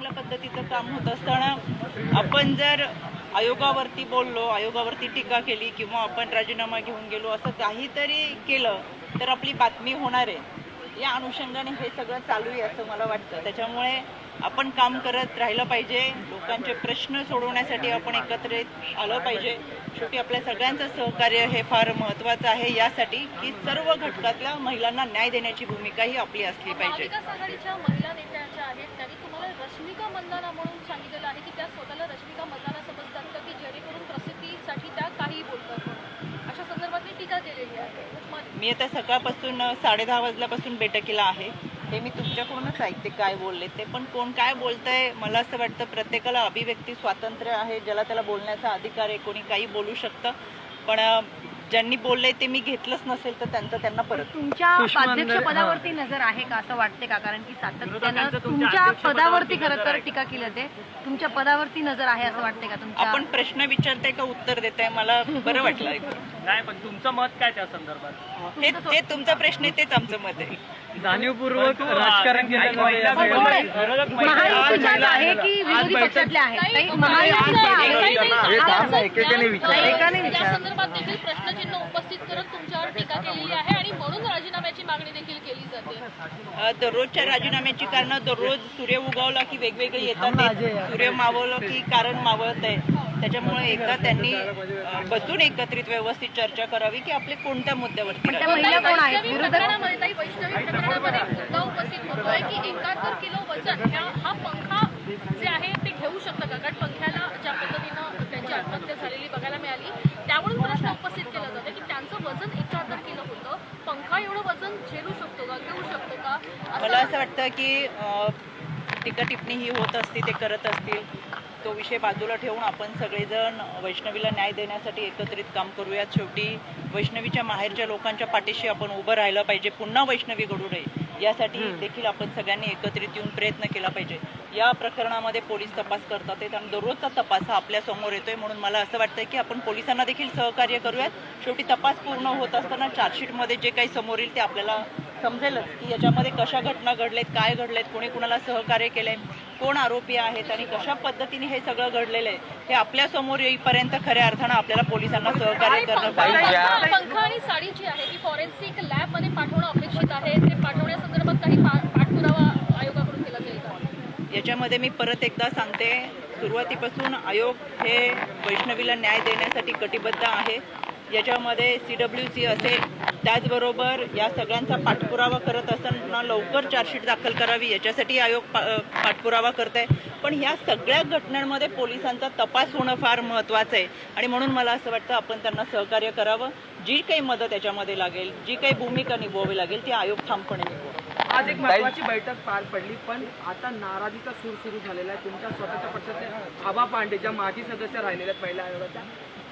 चांगल्या पद्धतीचं काम होत असताना आपण जर आयोगावरती बोललो आयोगावरती टीका केली किंवा आपण राजीनामा घेऊन गेलो असं काहीतरी केलं तर आपली बातमी होणार आहे. या अनुषंगाने हे सगळं चालू आहे असं मला वाटतं. त्याच्यामुळे आपण काम करत राहिलं पाहिजे. लोकांचे प्रश्न सोडवण्यासाठी आपण एकत्रित आलं पाहिजे. शेवटी आपल्या सगळ्यांचं सहकार्य हे फार महत्त्वाचं आहे. यासाठी की सर्व घटकातल्या महिलांना न्याय देण्याची भूमिका ही आपली असली पाहिजे महाविकास आघाडीच्या महिला नेत्या ज्या आहेत त्यांनी तुम्हाला रश्मिका मंदाना म्हणून सांगितलेलं आहे की त्या स्वतःला रश्मिका मंदाना समजतात का की जेणेकरून प्रसिद्धीसाठी त्या काही बोलतात म्हणून अशा संदर्भातली टीका केलेली आहे उपमा- मी आता सकाळपासून साडे दहा वाजल्यापासून बेटकीला आहे. हे मी तुमच्याकडूनच ऐकते काय बोलले ते. पण कोण काय बोलतंय मला असं वाटतं प्रत्येकाला अभिव्यक्ती स्वातंत्र्य आहे ज्याला त्याला बोलण्याचा अधिकार आहे कोणी काही बोलू शकतं. पण ज्यांनी बोललंय ते मी घेतलंच नसेल तर त्यांचं त्यांना परत. तुमच्या अध्यक्ष पदावरती नजर आहे का? असं वाटते का? कारण की सातत्यानं तुमच्या पदावरती खरं तर. टीका केली जाते. तुमच्या पदावरती नजर आहे असं वाटते का तुमच्या? आपण प्रश्न विचारताय का उत्तर देताय? मला बरं वाटलं. नाही पण तुमचं मत काय त्या संदर्भात? हे हे तुमचा प्रश्न आहे तेच आमचं मत आहे. जाणीवपूर्वक राजकारण विरोधी पक्षातल्या आहेत? हा, एकाने त्या विचारा. संदर्भात देखील प्रश्नचिन्ह उपस्थित करत तुमच्यावर टीका केलेली आहे आणि म्हणून राजीनाम्याची मागणी देखील केली जाते. अ, दररोजच्या राजीनाम्याची कारणं दररोज सूर्य उगवला की वेगवेगळी येतात. ते सूर्य मावळलं की कारण मावळत आहे. त्याच्यामुळे एकदा त्यांनी अ, बसून एकत्रित व्यवस्थित चर्चा करावी की आपले कोणत्या मुद्द्यावरती पण त्या राजीनामे महिला कोण आहेत? वैष्णवी विरोधक प्रकरणामध्ये ताई वैष्णवी प्रकरणामध्ये एक मुद्दा उपस्थित होतोय की एकाहत्तर किलो वजन ह्या हा पंखा जे आहे ते घेऊ शकतं का कारण पंख्याला ज्या पद्धतीनं त्यांची आत्महत्या झालेली बघायला मिळाली त्यावरून प्रश्न उपस्थित केला जातो की त्यांचं वजन एकाहत्तर किलो होतं पंखा एवढं वजन झेलू शकतो का घेऊ शकतो का? मला असं वाटतं की अ, टीका टिप्पणी ही होत असती ते करत असतील तो विषय बाजूला ठेवून आपण सगळेजण वैष्णवीला न्याय देण्यासाठी एकत्रित काम करूयात. शेवटी वैष्णवीच्या माहेरच्या लोकांच्या पाठीशी आपण उभं राहिलं पाहिजे. पुन्हा वैष्णवी घडू नये. यासाठी देखील आपण सगळ्यांनी एकत्रित येऊन प्रयत्न केला पाहिजे. या प्रकरणामध्ये पोलीस तपास करतात आहेत आणि दररोजचा तपास हा आपल्यासमोर येतोय म्हणून मला असं वाटतं की आपण पोलिसांना देखील सहकार्य करूयात. शेवटी तपास पूर्ण होत असताना चार्जशीटमध्ये जे काही समोर येईल ते आपल्याला समजेलच की याच्यामध्ये कशा घटना घडलेत काय घडलेत कोणी कुणाला सहकार्य केलंय कोण आरोपी आहेत आणि कशा पद्धतीने हे सगळं घडलेलं आहे हे आपल्यासमोर येईपर्यंत खऱ्या अर्थानं आपल्याला पोलिसांना सहकार्य करणं पाहिजे. याच्यामध्ये मी परत एकदा सांगते सुरुवातीपासून आयोग हे वैष्णवीला न्याय देण्यासाठी कटिबद्ध आहे. याच्यामध्ये सी डब्ल्यू सी असेल त्याचबरोबर या सगळ्यांचा पाठपुरावा करत असताना लवकर चार्जशीट दाखल करावी याच्यासाठी आयोग पा पाठपुरावा करत आहे पण ह्या सगळ्या घटनांमध्ये पोलिसांचा तपास होणं फार महत्त्वाचं आहे. आणि म्हणून मला असं वाटतं आपण त्यांना सहकार्य करावं. जी काही मदत याच्यामध्ये लागेल जी काही भूमिका निभवावी लागेल ती आयोग ठामपणे निभवावी आज एक महत्वाची बैठक पार पडली पण आता नाराजीचा सूर सुरू झालेला आहे. तुमच्या स्वतःच्या पक्षातले आबा पांडे ज्या माजी सदस्य राहिलेल्या पहिल्या आयोगाच्या.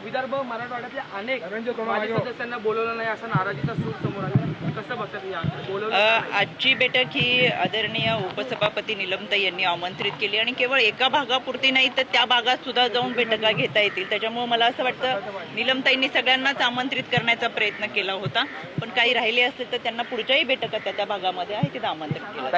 विदर्भ मराठवाड्यातल्या अनेक माजी सदस्यांना बोलवलं नाही असा नाराजीचा सूर समोर आला. कसं बघतात या? बोलवलं अ, का नाही? आजची बैठक ही आदरणीय उपसभापती निलमताई यांनी आमंत्रित केली आणि केवळ एका भागापुरती नाही तर त्या भागात सुद्धा जाऊन बैठका घेता येतील. त्याच्यामुळे मला असं वाटतं निलमताईंनी सगळ्यांनाच आमंत्रित करण्याचा प्रयत्न केला होता. पण काही राहिले असतील तर त्यांना पुढच्याही बैठका त्या त्या भागामध्ये आहे तिथं आमंत्रित केलं